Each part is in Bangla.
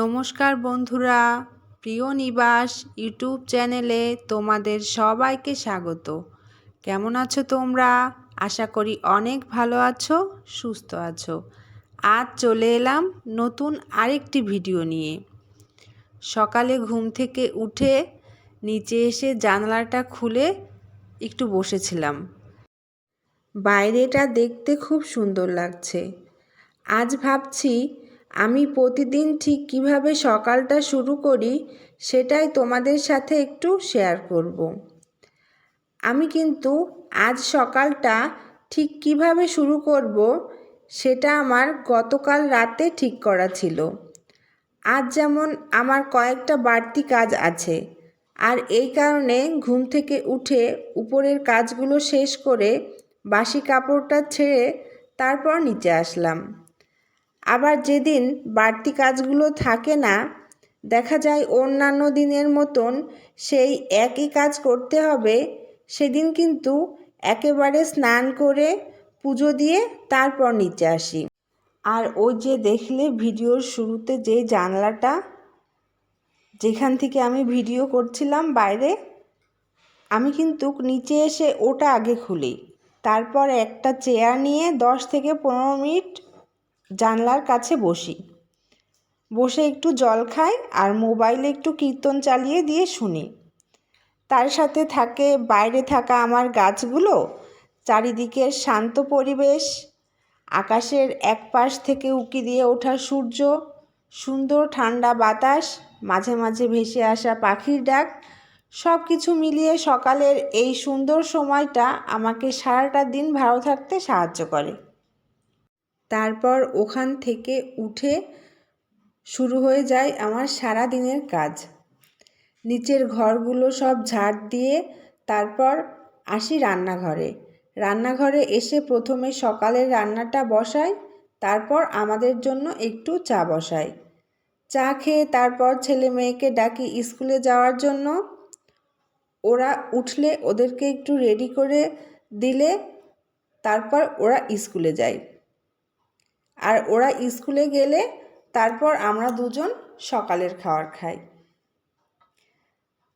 নমস্কার বন্ধুরা, প্রিয় নিবাস ইউটিউব চ্যানেলে তোমাদের সবাইকে স্বাগত। কেমন আছো তোমরা? আশা করি অনেক ভালো আছো, সুস্থ আছো। আজ চলে এলাম নতুন আরেকটি ভিডিও নিয়ে। সকালে ঘুম থেকে উঠে নিচে এসে জানলাটা খুলে একটু বসেছিলাম। বাইরেটা দেখতে খুব সুন্দর লাগছে। আজ ভাবছি আমি প্রতিদিন ঠিক কীভাবে সকালটা শুরু করি সেটাই তোমাদের সাথে একটু শেয়ার করব। আমি কিন্তু আজ সকালটা ঠিক কীভাবে শুরু করব সেটা আমার গতকাল রাতে ঠিক করা ছিল আজ যেমন আমার কয়েকটা বাড়তি কাজ আছে, আর এই কারণে ঘুম থেকে উঠে উপরের কাজগুলো শেষ করে বাসি কাপড়টা ছেড়ে তারপর নিচে আসলাম আবার যেদিন বাড়তি কাজগুলো থাকে না, দেখা যায় অন্যান্য দিনের মতন সেই একই কাজ করতে হবে, সেদিন কিন্তু একেবারে স্নান করে পুজো দিয়ে তারপর নিচে আসি। আর ওই যে দেখলে ভিডিওর শুরুতে যে জানলাটা, যেখান থেকে আমি ভিডিও করছিলাম বাইরে, আমি কিন্তু নিচে এসে ওটা আগে খুলি। তারপর একটা চেয়ার নিয়ে দশ থেকে পনেরো মিনিট জানলার কাছে বসি। বসে একটু জল খাই আর মোবাইলে একটু কীর্তন চালিয়ে দিয়ে শুনি। তার সাথে থাকে বাইরে থাকা আমার গাছগুলো, চারিদিকের শান্ত পরিবেশ, আকাশের এক পাশ থেকে উকি দিয়ে ওঠা সূর্য, সুন্দর ঠান্ডা বাতাস, মাঝে মাঝে ভেসে আসা পাখির ডাক সব কিছু মিলিয়ে সকালের এই সুন্দর সময়টা আমাকে সারাটা দিন ভালো থাকতে সাহায্য করে। তারপর ওখান থেকে উঠে শুরু হয়ে যায় আমার সারা দিনের কাজ। নিচের ঘরগুলো সব ঝাড় দিয়ে তারপর আসি রান্নাঘরে। রান্নাঘরে এসে প্রথমে সকালের রান্নাটা বসাই, তারপর আমাদের জন্য একটু চা বসাই। চা খেয়ে তারপর ছেলে মেয়েকে ডাকি স্কুলে যাওয়ার জন্য। ওরা উঠলে ওদেরকে একটু রেডি করে দিলে তারপর ওরা স্কুলে যায়। আর ওরা স্কুলে গেলে তারপর আমরা দুজন সকালের খাবার খাই।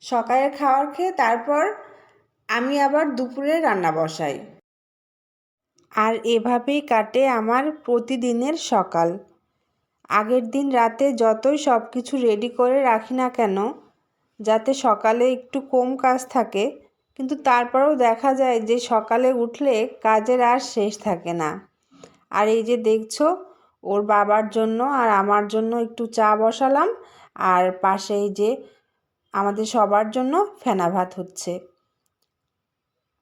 সকালের খাবার খেয়ে তারপর আমি আবার দুপুরে রান্না বসাই। আর এভাবেই কাটে আমার প্রতিদিনের সকাল। আগের দিন রাতে যতই সব কিছু রেডি করে রাখি না কেন, যাতে সকালে একটু কম কাজ থাকে, কিন্তু তারপরেও দেখা যায় যে সকালে উঠলে কাজের আর শেষ থাকে না। আর এই যে দেখছ, ওর বাবার জন্য আর আমার জন্য একটু চা বসালাম। আর পাশে এই যে আমাদের সবার জন্য ফেনা ভাত হচ্ছে।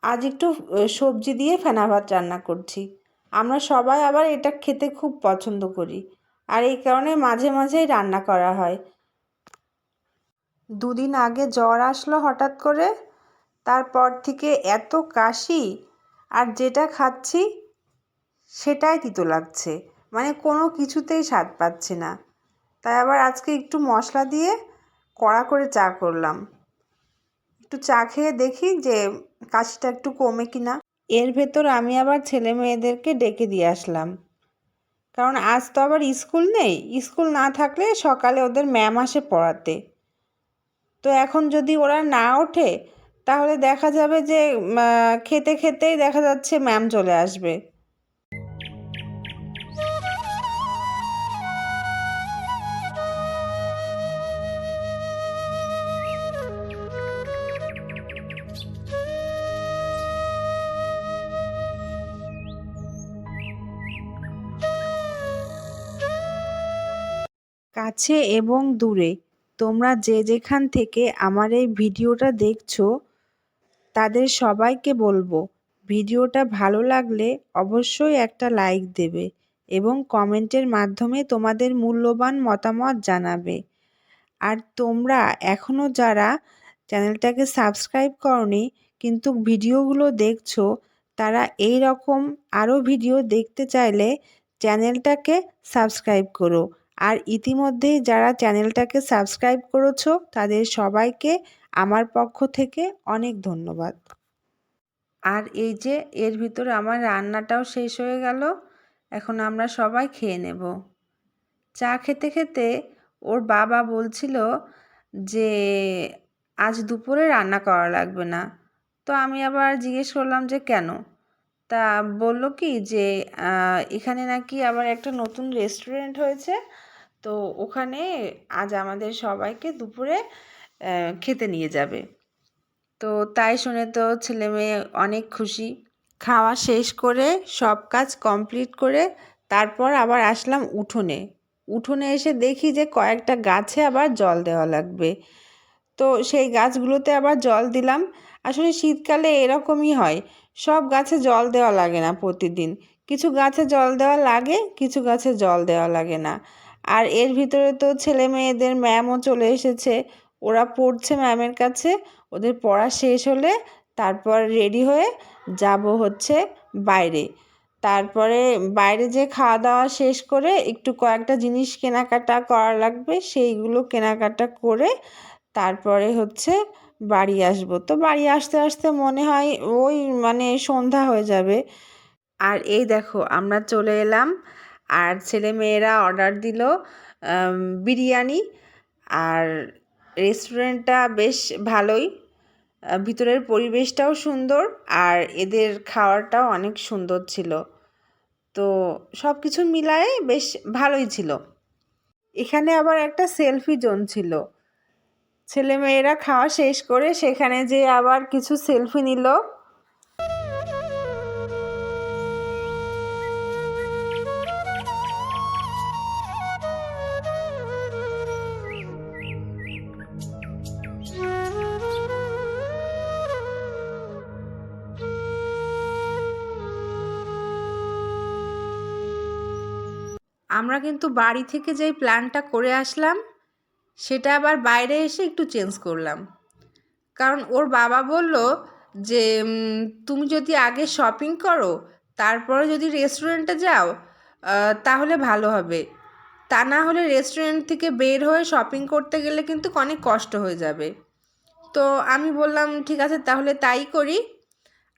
আজ একটু সবজি দিয়ে ফেনা ভাত রান্না করছি। আমরা সবাই আবার এটা খেতে খুব পছন্দ করি। আর এই কারণে মাঝে মাঝেই রান্না করা হয়। দুদিন আগে জ্বর আসলো হঠাৎ করে। তারপর থেকে এত কাশি। আর যেটা খাচ্ছি সেটাই তিতো লাগছে। মানে কোনো কিছুতেই স্বাদ পাচ্ছি না। তাই আবার আজকে একটু মশলা দিয়ে কড়া করে চা করলাম। একটু চা খেয়ে দেখি যে কাশিটা একটু কমে কি না এর ভেতর আমি আবার ছেলে মেয়েদেরকে ডেকে দিয়ে আসলাম। কারণ আজ তো আবার স্কুল নেই। স্কুল না থাকলে সকালে ওদের ম্যাম আসে পড়াতে। তো এখন যদি ওরা না ওঠে, তাহলে দেখা যাবে যে খেতে খেতেই দেখা যাচ্ছে ম্যাম চলে আসবে। কাছে এবং দূরে। তোমরা যে যেখান থেকে আমার এই ভিডিওটা দেখছ, তাদের সবাইকে বলব, ভিডিওটা ভালো লাগলে অবশ্যই একটা লাইক দেবে এবং কমেন্টের মাধ্যমে তোমাদের মূল্যবান মতামত জানাবে। আর তোমরা এখনও যারা চ্যানেলটাকে সাবস্ক্রাইব করনি, কিন্তু ভিডিওগুলো দেখছ, তারা এই রকম আরও ভিডিও দেখতে চাইলে চ্যানেলটাকে সাবস্ক্রাইব করো। আর ইতিমধ্যেই যারা চ্যানেলটাকে সাবস্ক্রাইব করেছ, তাদের সবাইকে আমার পক্ষ থেকে অনেক ধন্যবাদ। আর এই যে, এর ভিতরে আমার রান্নাটাও শেষ হয়ে গেল। এখন আমরা সবাই খেয়ে নেব। চা খেতে খেতে ওর বাবা বলছিল যে, আজ দুপুরে রান্না করা লাগবে না। তো আমি আবার জিজ্ঞেস করলাম যে, কেন? তা বলল কি যে এখানে নাকি আবার একটা নতুন রেস্টুরেন্ট হয়েছে। তো ওখানে আজ আমাদের সবাইকে দুপুরে খেতে নিয়ে যাবে। তো তাই শুনে তো ছেলে মেয়ে অনেক খুশি। খাওয়া শেষ করে সব কাজ কমপ্লিট করে তারপর আবার আসলাম উঠোনে। উঠোনে এসে দেখি যে কয়েকটা গাছে আবার জল দেওয়া লাগবে। তো সেই গাছগুলোতে আবার জল দিলাম। আসলে শীতকালে এরকমই হয়। সব গাছে জল দেওয়া লাগে না প্রতিদিন। কিছু গাছে জল দেওয়া লাগে, কিছু গাছে জল দেওয়া লাগে না। আর এর ভিতরে তো ছেলে মেয়েদের ম্যামও চলে এসেছে। ওরা পড়ছে ম্যামের কাছে। ওদের পড়া শেষ হলে তারপর রেডি হয়ে যাব হচ্ছে বাইরে। তারপরে বাইরে যে খাওয়া দাওয়া শেষ করে একটু কয়েকটা জিনিস কেনাকাটা করা লাগবে, সেইগুলো কেনাকাটা করে তারপরে হচ্ছে বাড়ি আসব। তো বাড়ি আসতে আসতে মনে হয় ওই মানে সন্ধ্যা হয়ে যাবে। আর এই দেখো, আমরা চলে এলাম আর ছেলে মেয়েরা অর্ডার দিল বিরিয়ানি আর রেস্টুরেন্টটা বেশ ভালোই। ভিতরের পরিবেশটাও সুন্দর আর এদের খাওয়ারটাও অনেক সুন্দর ছিল। তো সব কিছু মিলায়ে বেশ ভালোই ছিল। এখানে আবার একটা সেলফি জোন ছিল। ছেলে মেয়েরা খাওয়া শেষ করে সেখানে যে আবার কিছু সেলফি নিল। আমরা কিন্তু বাড়ি থেকে যেই প্ল্যানটা করে আসলাম, সেটা আবার বাইরে এসে একটু চেঞ্জ করলাম। কারণ ওর বাবা বলল যে তুমি যদি আগে শপিং করো, তারপরে যদি রেস্টুরেন্টে যাও তাহলে ভালো হবে। তা না হলে রেস্টুরেন্ট থেকে বের হয়ে শপিং করতে গেলে কিন্তু অনেক কষ্ট হয়ে যাবে। তো আমি বললাম, ঠিক আছে, তাহলে তাই করি।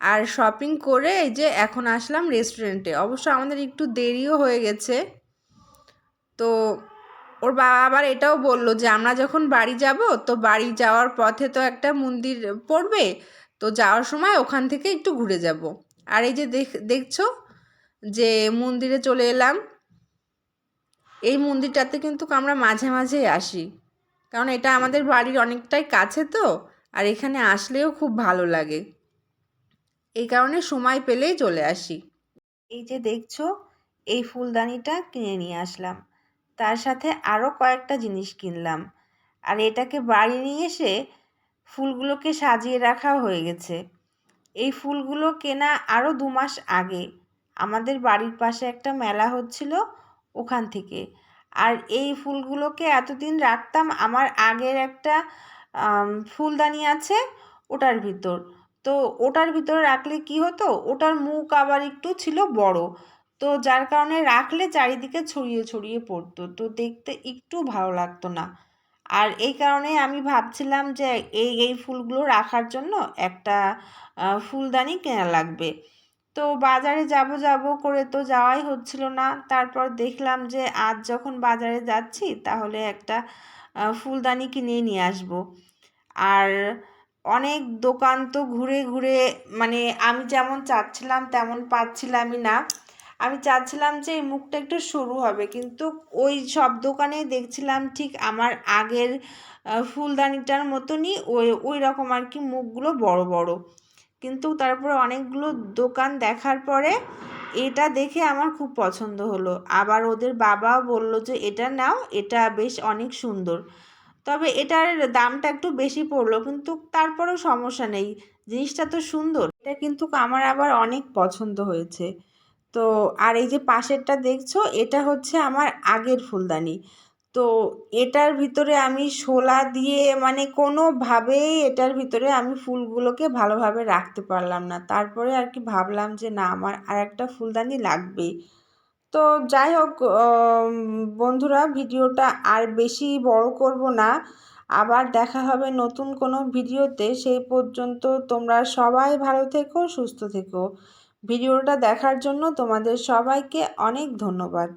আর শপিং করে এই যে এখন আসলাম রেস্টুরেন্টে অবশ্য আমাদের একটু দেরিও হয়ে গেছে। তো ওর বাবা আবার এটাও বলল যে, আমরা যখন বাড়ি যাব, তো বাড়ি যাওয়ার পথে তো একটা মন্দির পড়বে, তো যাওয়ার সময় ওখান থেকে একটু ঘুরে যাব। আর এই যে দেখ, দেখছ যে মন্দিরে চলে এলাম, এই মন্দিরটাতে কিন্তু আমরা মাঝে মাঝেই আসি। কারণ এটা আমাদের বাড়ির অনেকটাই কাছে তো, আর এখানে আসলেও খুব ভালো লাগে। এই কারণে সময় পেলেই চলে আসি। এই যে দেখছ, এই ফুলদানিটা কিনে নিয়ে আসলাম। তার সাথে আরও কয়েকটা জিনিস কিনলাম। আর এটাকে বাড়ি নিয়ে এসে ফুলগুলোকে সাজিয়ে রাখা হয়ে গেছে। এই ফুলগুলো কেনা আরও দু মাস আগে। আমাদের বাড়ির পাশে একটা মেলা হচ্ছিল ওখান থেকে। আর এই ফুলগুলোকে এতদিন রাখতাম আমার আগের একটা ফুলদানি আছে ওটার ভিতর। তো ওটার ভিতরে রাখলে কি হতো? ওটার মুখ আবার একটু ছিল বড়। তো যার কারণে রাখলে চারিদিকে ছড়িয়ে ছড়িয়ে পড়তো। তো দেখতে একটু ভালো লাগতো না। আর এই কারণে আমি ভাবছিলাম যে এই এই ফুলগুলো রাখার জন্য একটা ফুলদানি কেনা লাগবে। তো বাজারে যাব যাব করে তো যাওয়াই হচ্ছিল না। তারপর দেখলাম যে আজ যখন বাজারে যাচ্ছি তাহলে একটা ফুলদানি কিনে নিয়ে আসব। আর অনেক দোকান তো ঘুরে ঘুরে মানে আমি যেমন চাচ্ছিলাম তেমন পাচ্ছিলামই না। আমি চাচ্ছিলাম যে এই মুখটা একটু সরু হবে, কিন্তু ওই সব দোকানেই দেখছিলাম ঠিক আমার আগের ফুলদানিটার মতনই ওই ওই রকম আর কি মুখগুলো বড় বড়। কিন্তু তারপরে অনেকগুলো দোকান দেখার পরে এটা দেখে আমার খুব পছন্দ হলো। আবার ওদের বাবাও বলল যে, এটা নাও, এটা বেশ অনেক সুন্দর। তবে এটার দামটা একটু বেশি পড়ল, কিন্তু তারপরেও সমস্যা নেই। জিনিসটা তো সুন্দর, এটা কিন্তু আমার আবার অনেক পছন্দ হয়েছে। তো আর এই যে পাশেরটা দেখছ, এটা হচ্ছে আমার আগের ফুলদানি। তো এটার ভিতরে আমি শোলা দিয়ে মানে কোনোভাবেই এটার ভিতরে আমি ফুলগুলোকে ভালোভাবে রাখতে পারলাম না। তারপরে আর কি ভাবলাম যে না, আমার আর একটা ফুলদানি লাগবে তো যাই হোক বন্ধুরা, ভিডিওটা আর বেশি বড় করব না। আবার দেখা হবে নতুন কোনো ভিডিওতে। সেই পর্যন্ত তোমরা সবাই ভালো থেকো, সুস্থ থেকো। ভিডিওটা দেখার জন্য তোমাদের সবাইকে অনেক ধন্যবাদ।